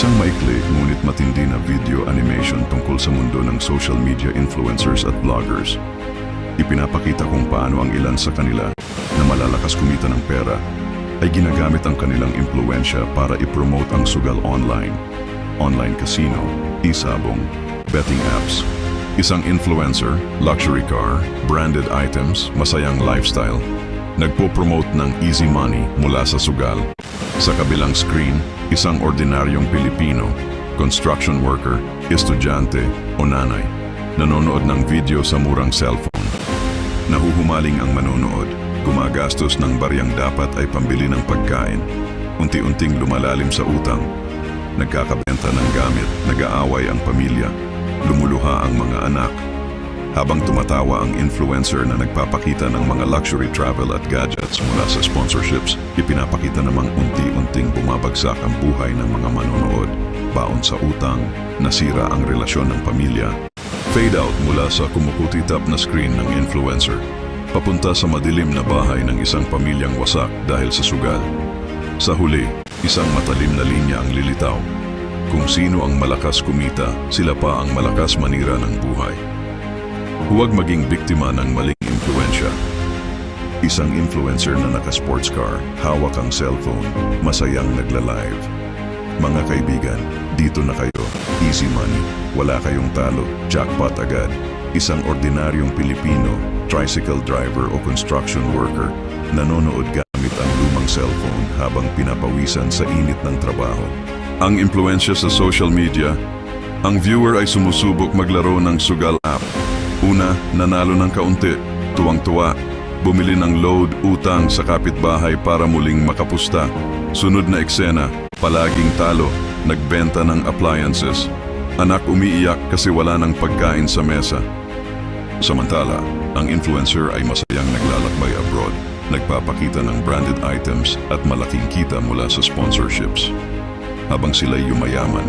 Isang maikli ngunit matindi na video animation tungkol sa mundo ng social media influencers at vloggers. Ipinapakita kung paano ang ilan sa kanila na malalakas kumita ng pera ay ginagamit ang kanilang impluensya para ipromote ang sugal online. Online casino, isabong, betting apps, isang influencer, luxury car, branded items, masayang lifestyle, nagpo-promote ng easy money mula sa sugal. Sa kabilang screen, isang ordinaryong Pilipino, construction worker, estudyante o nanay, nanonood ng video sa murang cellphone. Nahuhumaling ang manonood, gumagastos ng baryang dapat ay pambili ng pagkain, unti-unting lumalalim sa utang, nagkakabenta ng gamit, nag-aaway ang pamilya, lumuluha ang mga anak, habang tumatawa ang influencer na nagpapakita ng mga luxury travel at gadgets mula sa sponsorships, ipinapakita namang unti-unting bumabagsak ang buhay ng mga manonood, baon sa utang, nasira ang relasyon ng pamilya, fade out mula sa kumukutitap na screen ng influencer, papunta sa madilim na bahay ng isang pamilyang wasak dahil sa sugal. Sa huli, isang matalim na linya ang lilitaw. Kung sino ang malakas kumita, sila pa ang malakas manira ng buhay. Huwag maging biktima ng maling impluensya. Isang influencer na naka-sports car, hawak ang cellphone, masayang nagla-live. Mga kaibigan, dito na kayo. Easy money, wala kayong talo, jackpot agad. Isang ordinaryong Pilipino, tricycle driver o construction worker, nanonood gamit ang lumang cellphone habang pinapawisan sa init ng trabaho. Ang impluensya sa social media, ang viewer ay sumusubok maglaro ng Sugal app. Una, nanalo ng kaunti, tuwang-tuwa, bumili ng load utang sa kapitbahay para muling makapusta. Sunod na eksena, palaging talo, nagbenta ng appliances. Anak umiiyak kasi wala ng pagkain sa mesa. Samantala, ang influencer ay masayang naglalakbay abroad, nagpapakita ng branded items at malaking kita mula sa sponsorships. Habang sila'y yumayaman,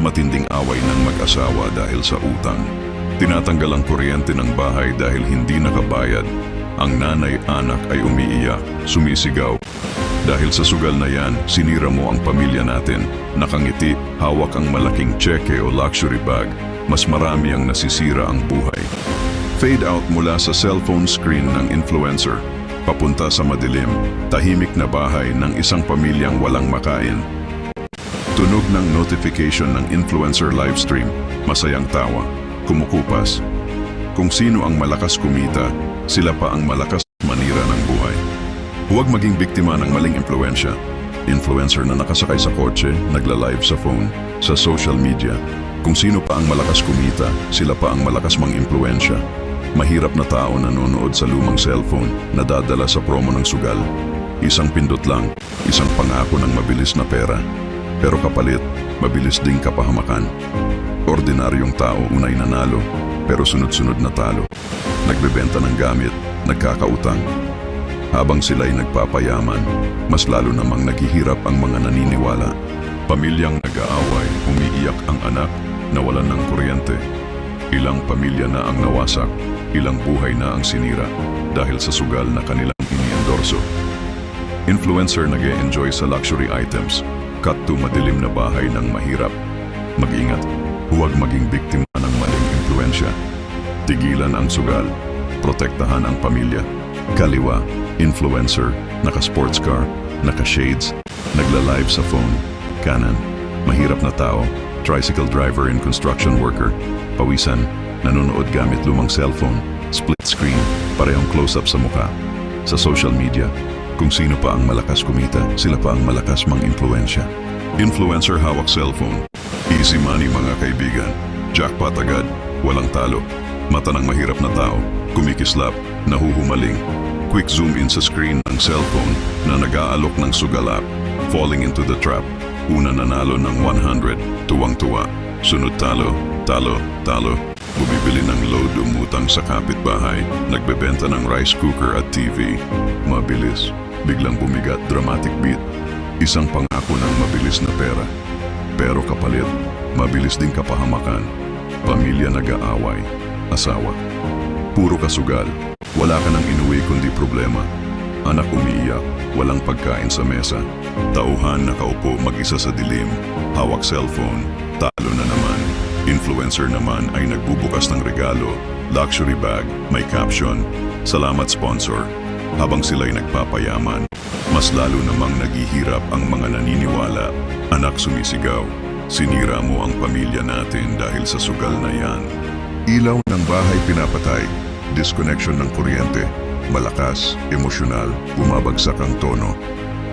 matinding away ng mag-asawa dahil sa utang. Tinatanggal ang kuryente ng bahay dahil hindi nakabayad. Ang nanay-anak ay umiiyak, sumisigaw. Dahil sa sugal na yan, sinira mo ang pamilya natin. Nakangiti, hawak ang malaking cheque o luxury bag. Mas marami ang nasisira ang buhay. Fade out mula sa cellphone screen ng influencer. Papunta sa madilim, tahimik na bahay ng isang pamilyang walang makain. Tunog ng notification ng influencer livestream, masayang tawa, kumukupas. Kung sino ang malakas kumita, sila pa ang malakas manira ng buhay. Huwag maging biktima ng maling impluensya. Influencer na nakasakay sa kotse, nagla-live sa phone, sa social media. Kung sino pa ang malakas kumita, sila pa ang malakas mang impluensya. Mahirap na tao nanonood sa lumang cellphone na dadala sa promo ng sugal. Isang pindot lang, isang pangako ng mabilis na pera. Pero kapalit, mabilis ding kapahamakan. Ordinaryong tao unay nanalo, pero sunod-sunod na talo. Nagbebenta ng gamit, nagkakautang. Habang sila'y nagpapayaman, mas lalo namang naghihirap ang mga naniniwala. Pamilyang nag-aaway, umiiyak ang anak, nawalan ng kuryente. Ilang pamilya na ang nawasak, ilang buhay na ang sinira dahil sa sugal na kanilang iniendorso. Influencer nag enjoy sa luxury items, cut to madilim na bahay ng mahirap. Mag-ingat, huwag maging biktima ng maling impluensya. Tigilan ang sugal, protektahan ang pamilya. Kaliwa, influencer, naka-sports car, naka-shades, nagla-live sa phone. Kanan, mahirap na tao, tricycle driver and construction worker. Pawisan, nanonood gamit lumang cellphone, split screen, parehong close-up sa mukha. Sa social media, kung sino pa ang malakas kumita, sila pa ang malakas mang impluensya. Influencer hawak cellphone. Easy money mga kaibigan. Jackpot agad, walang talo. Mata ng mahirap na tao, kumikislap, nahuhumaling. Quick zoom in sa screen ng cellphone na nag-aalok ng sugalap. Falling into the trap. Una nanalo ng 100, tuwang-tuwa. Sunod talo, talo, talo. Bumibili ng load umutang sa kapitbahay. Nagbebenta ng rice cooker at TV. Mabilis. Biglang bumigat dramatic beat. Isang pangako ng mabilis na pera. Pero kapalit, mabilis ding kapahamakan. Pamilya nag-aaway. Asawa. Puro kasugal. Wala ka nang inuwi kundi problema. Anak umiiyak, walang pagkain sa mesa. Tauhan nakaupo mag-isa sa dilim, hawak cellphone, talo na naman. Influencer naman ay nagbubukas ng regalo, luxury bag, may caption, Salamat sponsor. Habang sila'y nagpapayaman, mas lalo namang naghihirap ang mga naniniwala. Anak sumisigaw, sinira mo ang pamilya natin dahil sa sugal na yan. Ilaw ng bahay pinapatay, disconnection ng kuryente, malakas, emosyonal, bumabagsak ang tono.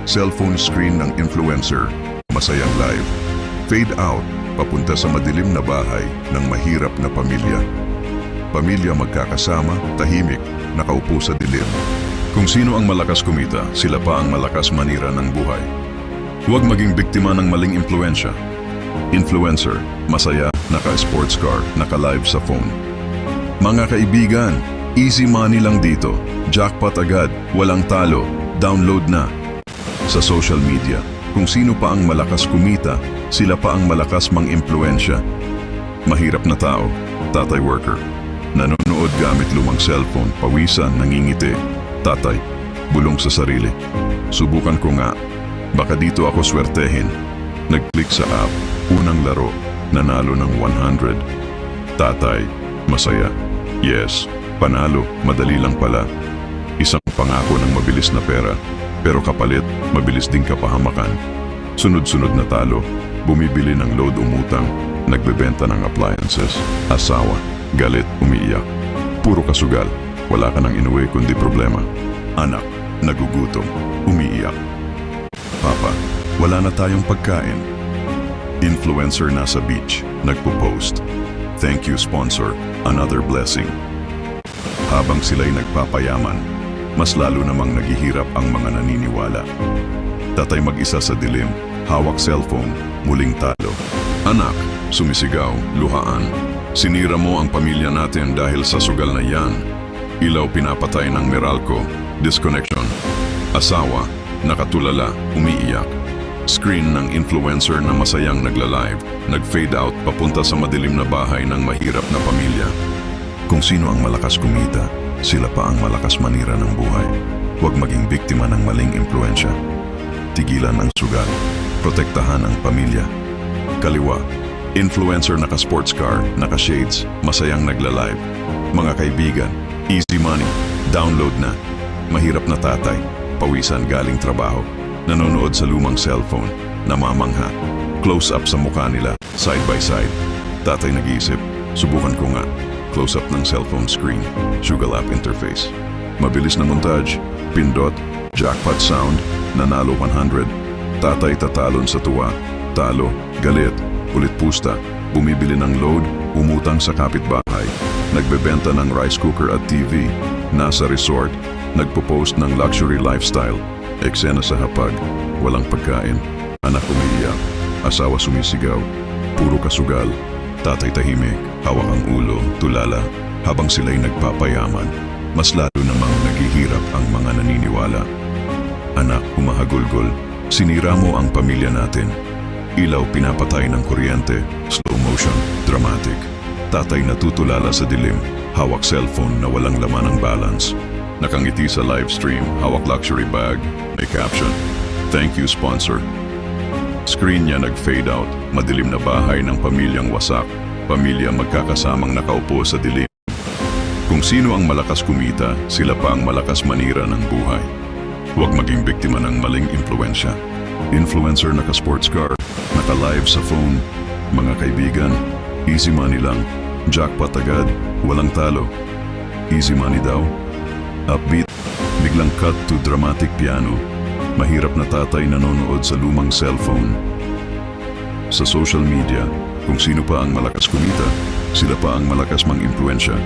Cellphone screen ng influencer, masayang live. Fade out, papunta sa madilim na bahay ng mahirap na pamilya. Pamilya magkakasama, tahimik, nakaupo sa dilim. Kung sino ang malakas kumita, sila pa ang malakas manira ng buhay. Huwag maging biktima ng maling impluensya. Influencer, masaya, naka-sports car, naka-live sa phone. Mga kaibigan, easy money lang dito. Jackpot agad, walang talo, download na. Sa social media, kung sino pa ang malakas kumita, sila pa ang malakas mang impluensya. Mahirap na tao, tatay worker. Nanonood gamit lumang cellphone, pawisan, nangingiti. Tatay, bulong sa sarili. Subukan ko nga. Baka dito ako swertehin. Nag-click sa app, unang laro, nanalo ng 100. Tatay, masaya. Yes, panalo, madali lang pala. Isang pangako ng mabilis na pera, pero kapalit, mabilis ding kapahamakan. Sunod-sunod na talo, bumibili ng load umutang, nagbebenta ng appliances, asawa, galit, umiiyak. Puro kasugal, wala ka nang inuwi kundi problema. Anak, nagugutom, umiiyak. Papa, wala na tayong pagkain. Influencer nasa beach, nagpo-post. Thank you sponsor, another blessing. Habang sila'y nagpapayaman, mas lalo namang naghihirap ang mga naniniwala. Tatay mag-isa sa dilim, hawak cellphone, muling talo. Anak, sumisigaw, luhaan. Sinira mo ang pamilya natin dahil sa sugal na yan. Ilaw pinapatay ng Meralco, disconnection. Asawa, nakatulala, umiiyak. Screen ng influencer na masayang nagla-live, nag-fade out papunta sa madilim na bahay ng mahirap na pamilya. Kung sino ang malakas kumita, sila pa ang malakas manira ng buhay. Huwag maging biktima ng maling impluensya. Tigilan ang sugal. Protektahan ang pamilya. Kaliwa, influencer naka-sports car, naka-shades, masayang nagla-live. Mga kaibigan, easy money, download na. Mahirap na tatay, pawisan galing trabaho, nanonood sa lumang cellphone, namamangha. Close up sa mukha nila, side by side. Tatay nag-iisip, subukan ko nga. Close up ng cellphone screen, Sugar App interface. Mabilis na montage, pindot, jackpot sound, nanalo 100. Tatay tatalon sa tuwa, talo, galit, ulit pusta, bumibili ng load, umutang sa kapitbahay, nagbebenta ng rice cooker at TV, nasa resort, nagpo-post ng luxury lifestyle, eksena sa hapag, walang pagkain, anak umiiyak, asawa sumisigaw, puro kasugal, tatay tahimik, hawak ang ulo, tulala, habang sila'y nagpapayaman, mas lalo namang naghihirap ang mga naniniwala. Anak, humahagulgol, sinira mo ang pamilya natin. Ilaw pinapatay ng kuryente, slow motion, dramatic. Tatay natutulala sa dilim, hawak cellphone na walang laman ng balance. Nakangiti sa live stream, hawak luxury bag, may caption, Thank you sponsor. Screen niya nag-fade out, madilim na bahay ng pamilyang wasak, pamilya magkakasamang nakaupo sa dilim. Kung sino ang malakas kumita, sila pa ang malakas manira ng buhay. Huwag maging biktima ng maling impluensya. Influencer naka-sports car, naka-live sa phone. Mga kaibigan, easy money lang. Jackpot agad, walang talo. Easy money daw. Upbeat, biglang cut to dramatic piano. Mahirap na tatay nanonood sa lumang cellphone. Sa social media, kung sino pa ang malakas kumita, sila pa ang malakas mang impluensya.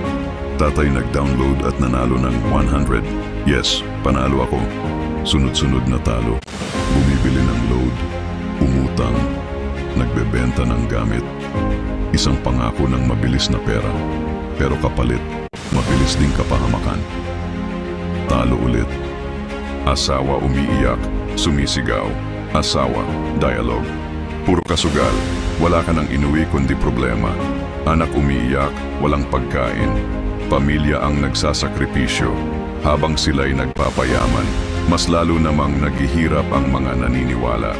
Tatay nag-download at nanalo ng 100. Yes, panalo ako. Sunod-sunod na talo. Bumibili ng load, umutang, nagbebenta ng gamit. Isang pangako ng mabilis na pera. Pero kapalit, mabilis ding kapahamakan. Talo ulit. Asawa umiiyak, sumisigaw. Asawa, dialogue. Puro kasugal, wala ka nang inuwi kundi problema. Anak umiiyak, walang pagkain. Pamilya ang nagsasakripisyo habang sila'y nagpapayaman. Mas lalo namang naghihirap ang mga naniniwala.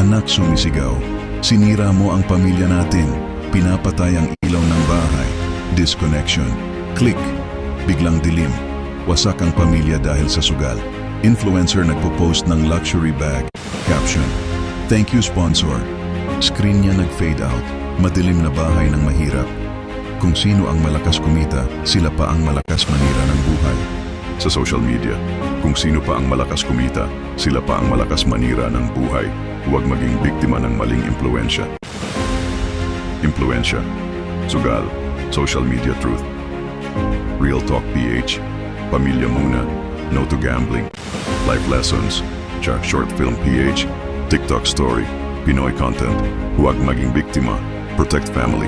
Anak sumisigaw, sinira mo ang pamilya natin, pinapatay ang ilaw ng bahay, disconnection, click, biglang dilim, wasak ang pamilya dahil sa sugal. Influencer nagpo-post ng luxury bag, caption, Thank you sponsor. Screen niya nag-fade out, madilim na bahay ng mahirap. Kung sino ang malakas kumita, sila pa ang malakas manira ng buhay. Sa social media, kung sino pa ang malakas kumita, sila pa ang malakas manira ng buhay. Huwag maging biktima ng maling impluensya. Impluensya, sugal, social media truth. Real Talk PH, Pamilya Muna, No to Gambling, Life Lessons, Char Short Film PH, TikTok Story, Pinoy Content, Huwag Maging Biktima, Protect Family,